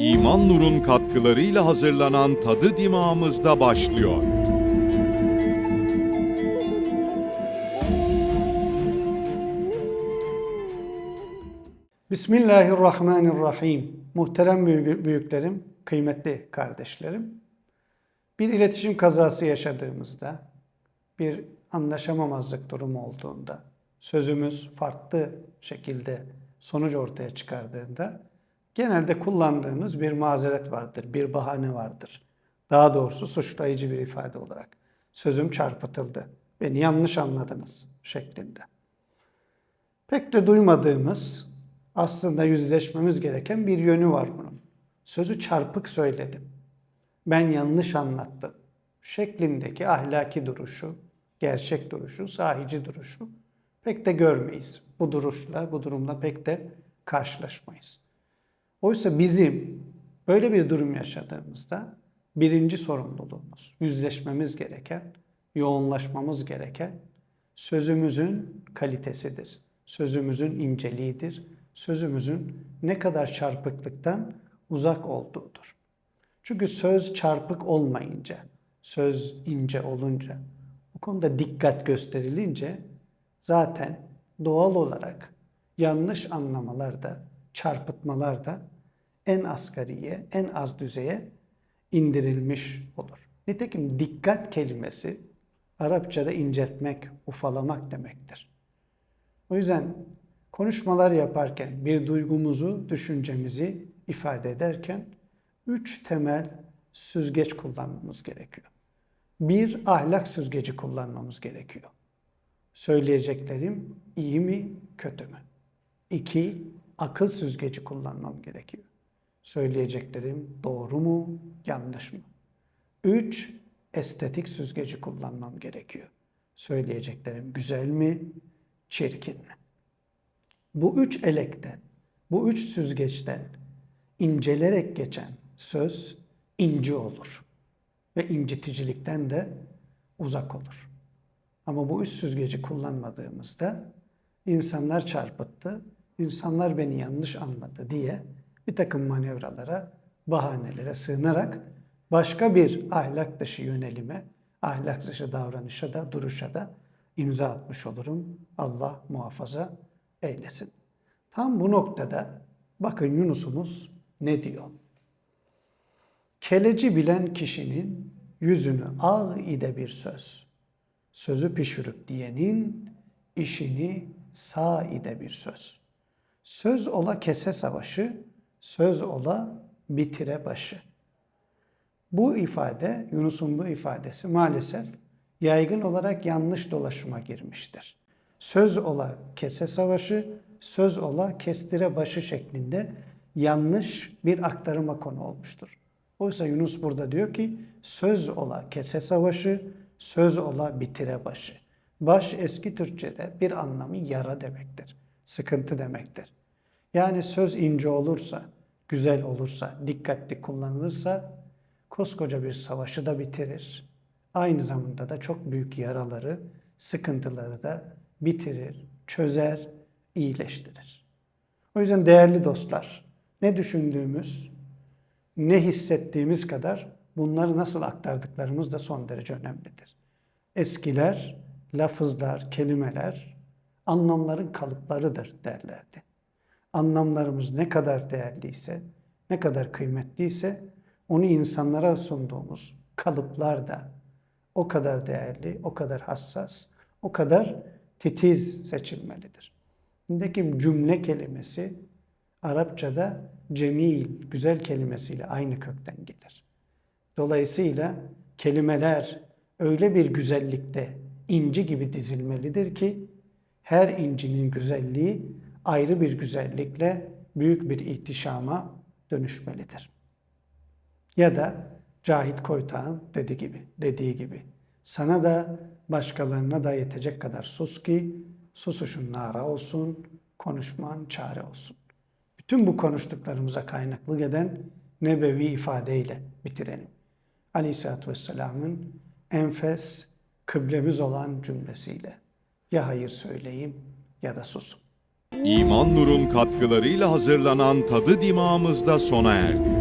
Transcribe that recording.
İman Nur'un katkılarıyla hazırlanan Tadı Dimağımızda başlıyor. Bismillahirrahmanirrahim. Muhterem büyük- büyüklerim, kıymetli kardeşlerim. Bir iletişim kazası yaşadığımızda, bir anlaşamamazlık durumu olduğunda, sözümüz farklı şekilde sonuç ortaya çıkardığında genelde kullandığımız bir mazeret vardır, bir bahane vardır. Daha doğrusu suçlayıcı bir ifade olarak. Sözüm çarpıtıldı, beni yanlış anladınız şeklinde. Pek de duymadığımız, aslında yüzleşmemiz gereken bir yönü var bunun. Sözü çarpık söyledim. Ben yanlış anlattım. Şeklindeki ahlaki duruşu, gerçek duruşu, sahici duruşu pek de görmeyiz. Bu duruşla, bu durumla pek de karşılaşmayız. Oysa bizim böyle bir durum yaşadığımızda birinci sorumluluğumuz, yüzleşmemiz gereken, yoğunlaşmamız gereken sözümüzün kalitesidir. Sözümüzün inceliğidir. Sözümüzün ne kadar çarpıklıktan uzak olduğudur. Çünkü söz çarpık olmayınca, söz ince olunca, bu konuda dikkat gösterilince zaten doğal olarak yanlış anlamalar da, çarpıtmalar da en asgariye, en az düzeye indirilmiş olur. Nitekim dikkat kelimesi Arapçada inceltmek, ufalamak demektir. O yüzden konuşmalar yaparken bir duygumuzu, düşüncemizi ifade ederken üç temel süzgeç kullanmamız gerekiyor. Bir, ahlak süzgeci kullanmamız gerekiyor. Söyleyeceklerim iyi mi, kötü mü? İki, akıl süzgeci kullanmam gerekiyor. Söyleyeceklerim doğru mu, yanlış mı? Üç, estetik süzgeci kullanmam gerekiyor. Söyleyeceklerim güzel mi, çirkin mi? Bu üç elekten, bu üç süzgeçten incelerek geçen söz inci olur. Ve inciticilikten de uzak olur. Ama bu üç süzgeci kullanmadığımızda insanlar çarpıttı, insanlar beni yanlış anladı diye bir takım manevralara, bahanelere sığınarak başka bir ahlak dışı yönelime, ahlak dışı davranışa da, duruşa da imza atmış olurum. Allah muhafaza eylesin. Tam bu noktada bakın Yunus'umuz ne diyor? Keleci bilen kişinin yüzünü ağ ide bir söz. Sözü pişirip diyenin işini sağ ide bir söz. Söz ola kese savaşı, söz ola bitire başı. Bu ifade, Yunus'un bu ifadesi maalesef yaygın olarak yanlış dolaşıma girmiştir. Söz ola kese savaşı, söz ola kestire başı şeklinde yanlış bir aktarıma konu olmuştur. Oysa Yunus burada diyor ki söz ola kese savaşı, söz ola bitire başı. Baş eski Türkçe'de bir anlamı yara demektir. Sıkıntı demektir. Yani söz ince olursa, güzel olursa, dikkatli kullanılırsa koskoca bir savaşı da bitirir. Aynı zamanda da çok büyük yaraları, sıkıntıları da bitirir, çözer, iyileştirir. O yüzden değerli dostlar, ne düşündüğümüz, ne hissettiğimiz kadar bunları nasıl aktardıklarımız da son derece önemlidir. Eskiler, lafızlar, kelimeler anlamların kalıplarıdır derlerdi. Anlamlarımız ne kadar değerliyse, ne kadar kıymetliyse onu insanlara sunduğumuz kalıplar da o kadar değerli, o kadar hassas, o kadar titiz seçilmelidir. Nitekim cümle kelimesi Arapçada cemil, güzel kelimesiyle aynı kökten gelir. Dolayısıyla kelimeler öyle bir güzellikte inci gibi dizilmelidir ki her incinin güzelliği ayrı bir güzellikle büyük bir ihtişama dönüşmelidir. Ya da Cahit Koytağ'ın dediği gibi, dediği gibi sana da başkalarına da yetecek kadar sus ki susuşun nara olsun, konuşman çare olsun. Bütün bu konuştuklarımıza kaynaklık eden nebevi ifadeyle bitirelim. Aleyhisselatü Vesselam'ın enfes, kıblemiz olan cümlesiyle ya hayır söyleyeyim ya da susun. İman Nur'un katkılarıyla hazırlanan Tadı Dimağımızda sona erdi.